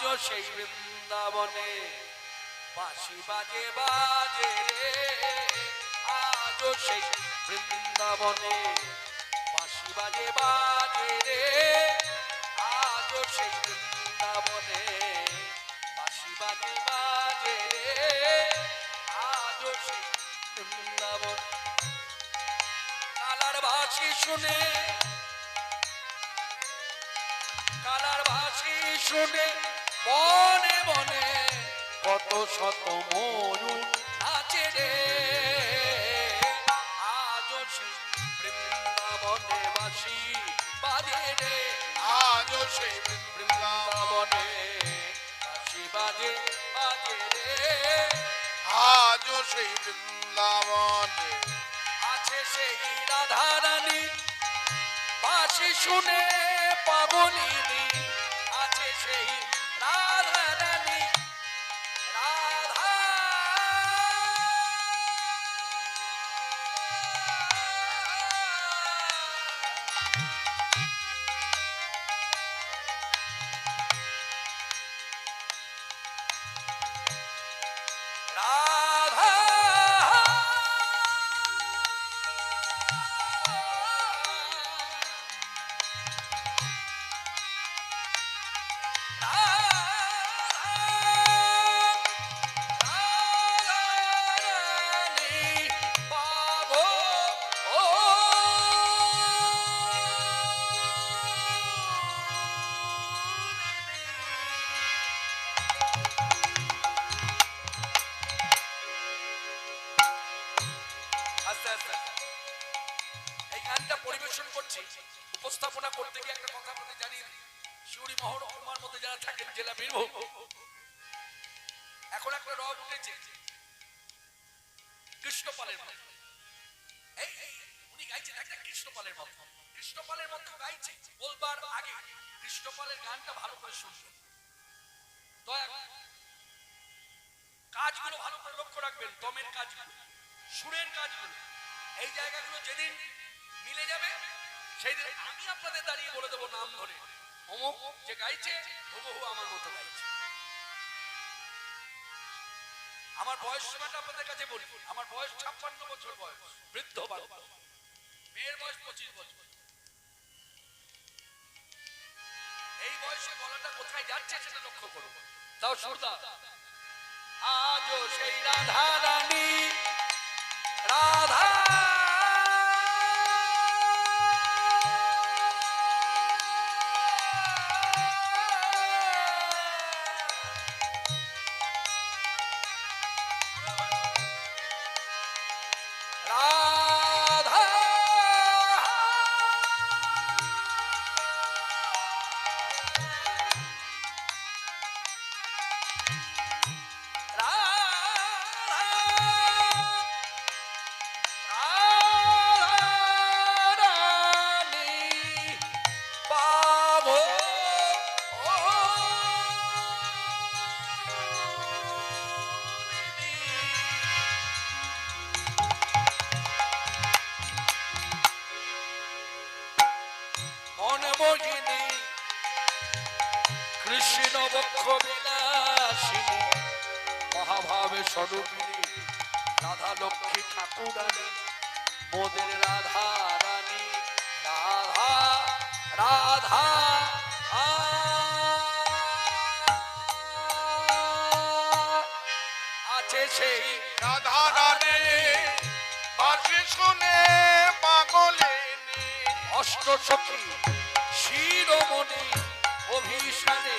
আজও সেই বৃন্দাবনে। বাঁশি বাজে বাজে রে। আজও সেই বৃন্দাবনে। বাঁশি বাজে বাজে রে। আজও সেই বৃন্দাবনে। বাঁশি বাজে বাজে রে। আজও সেই বৃন্দাবন। কালার বাঁশি শুনে, কালার ভাসি শুনে বনে বনে কত শত ময়ূর আছে রে। আজও বৃন্দাবনে বাসি বাজে রে। আজও বৃন্দাবনে বাসি বাজে বাজে রে। আজও বৃন্দাবনে আছে সেই বাসি শুনে পাগলিনী, আছে সেই উপস্থাপনা করতে গিয়ে একটা কথা বলে জানি। শিউরি মহর আমার মধ্যে যারা থাকেন, জেলা বীরভূম। এখন একটা রব উঠেছে। কৃষ্ণপালের এই উনি গাইছেন একটা কৃষ্ণপালের কৃষ্ণপালের গাইছে। বলবার আগে কৃষ্ণপালের গানটা ভালো করে দয়া কাজগুলো ভালো করে লক্ষ্য রাখবেন। দমের কাজগুলো, সুরের কাজগুলো। এই জায়গাগুলো যেদিন মিলে যাবে সেই দিন আমি আপনাদের দাঁড়িয়ে বলে দেবো নাম ধরে। অমুক যে গাইছে, হুবহু আমার মতো গাইছে। আমার বয়স সীমাটা আপনাদের কাছে বলি। আমার বয়স ছাপ্পান্ন বছর বয়স, বৃদ্ধ বালক। মেয়ের বয়স পঁচিশ বছর। এই বয়সে গলাটা কোথায় যাচ্ছে সেটা লক্ষ্য করুন। তাও সুরদা আজও সেই রাধা রানী রাধা রাধা মহাভাবে স্বরূপিনী রাধা লক্ষ্মী ঠাকুরানী, মোদের রাধা রানী, রাধা রাধা আছে সেই রাধা রানী, বাসি শুনে পাগলিনী অষ্ট সখী শিরোমণি অভিশানে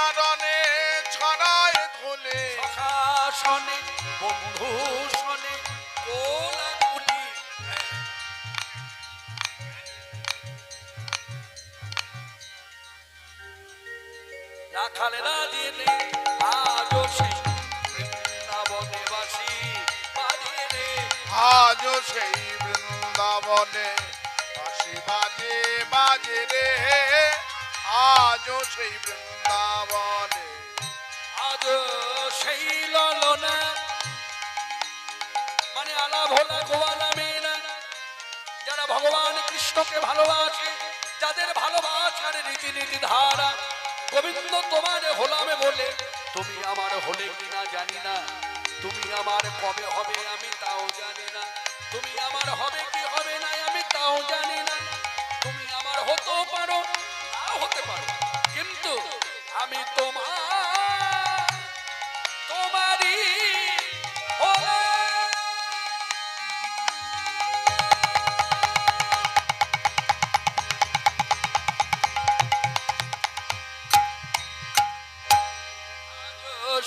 গোচারণে ছড়ায় ধুলে। বন্ধু সনে কোলাকুলি। আজও সেই বৃন্দাবনে বাসি বাজে রে আজও সেই বৃন্দাবনে বাঁশি বাজে বাজে রে। আজও সেই বৃন্দাবনে। আজ সেই ললনা। মানে আলা ভোলা গোয়ালা মেয়েরা যারা ভগবান কৃষ্ণকে ভালোবাসে, যাদের ভালোবাসার রীতি নীতি ধারা, গোবিন্দ, তোমার হলামে বলে, তুমি আমার হলে কিনা জানি না। তুমি আমার কবে হবে আমি তাও জানি না। তুমি আমার হবে কি হবে না আমি তাও জানি না। তুমি আমার হতেও পারো নাও হতে পারো। কিন্তু আমি তোমার তোমারই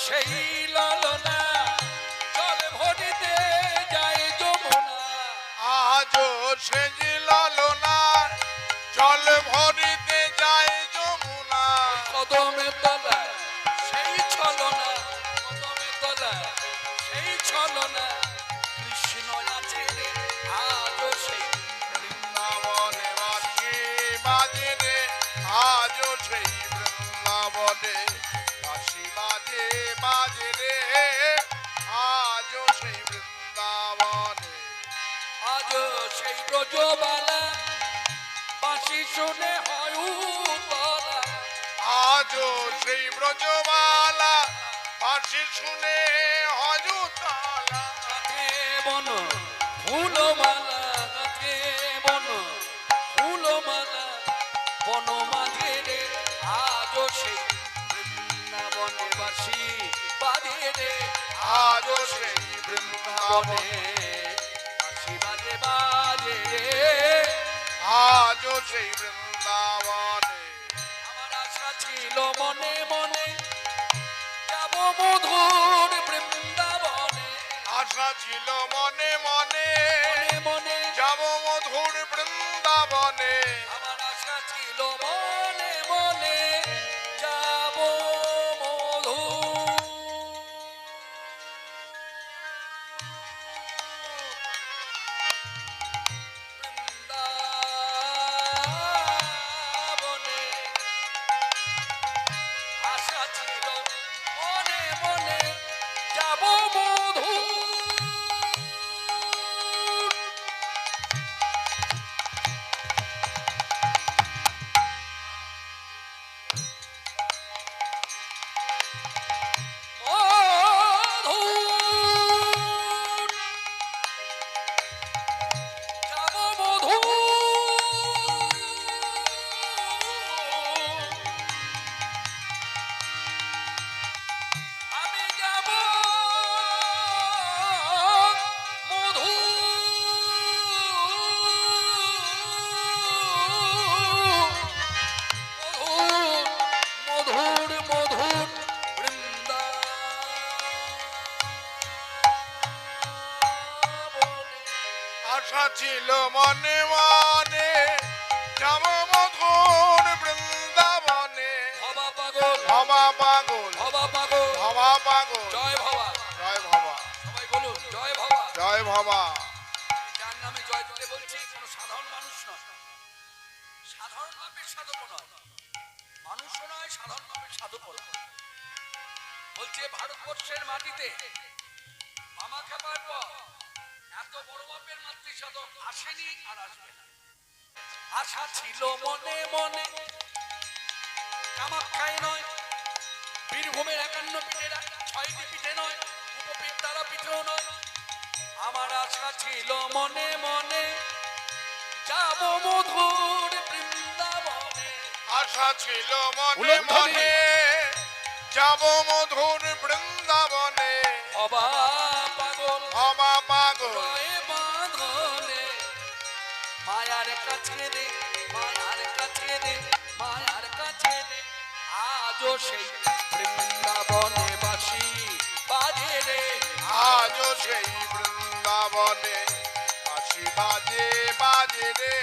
সেই ললনা জল ভরিতে যায় যমুনা। আজও সেজ বাঁশি শুনে হজুতালা বন, ফুলমালা বন ফুলমালা বন মাঝে রে, আজও সেই বৃন্দাবনে বাসি বাজে রে, আজও সেই বৃন্দাবনে বাসি বাজে বাজে রে। আজও সেই বৃন্দাবনে, আমার আশা ছিল মনে মনে মধুর বৃন্দাবনে। আশা ছিল মনে মনে। মনে মনে। যাব মধুর বৃন্দাবনে। ছিল মনে মনে যাব মধুর বৃন্দাবনে। ভবা পাগল। ভবা পাগল। ভবা পাগল। ভবা পাগল। জয় ভবা। জয় ভবা। সবাই বলুন জয় ভবা। জয় ভবা। যার নামে জয় দিতে বলছি কোনো সাধারণ মানুষ নয়। সাধারণ মাপের সাধক নয়। মানুষও নয় সাধারণ মাপের সাধক নয়। বলছে ভারতবর্ষের মাটিতে মামা খাবার পর এত বড় মাপের মাতৃ সাধক আসেনি আর আসবে না। আশা ছিল মনে মনে। কামাখ্যায় নয় বীরভূমের একান্ন পিঠের ছয়টি পিঠে নয় উপপীঠ তারা পিঠেও নয়। আমার আশা ছিল মনে মনে। যাব মধুর বৃন্দাবনে। আশা ছিল মনে। মনে। যাব মধুর বৃন্দাবনে। অবা মায়ার কাছে রে মায়ার কাছে রে মায়ার কাছে রে আজও সেই বৃন্দাবনে বাসি বাজে রে। আজও সেই বৃন্দাবনে বাঁশি বাজে বাজে রে।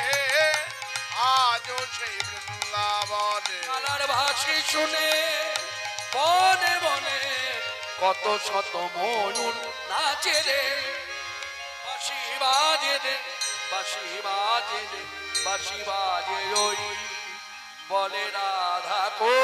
আজও সেই বৃন্দাবনে। কালার ভাসি শুনে কত শত ময়ূর নাচে রে। বাজে বাঁশি বাজে বাঁশি বাজে ওই বলে রাধা কো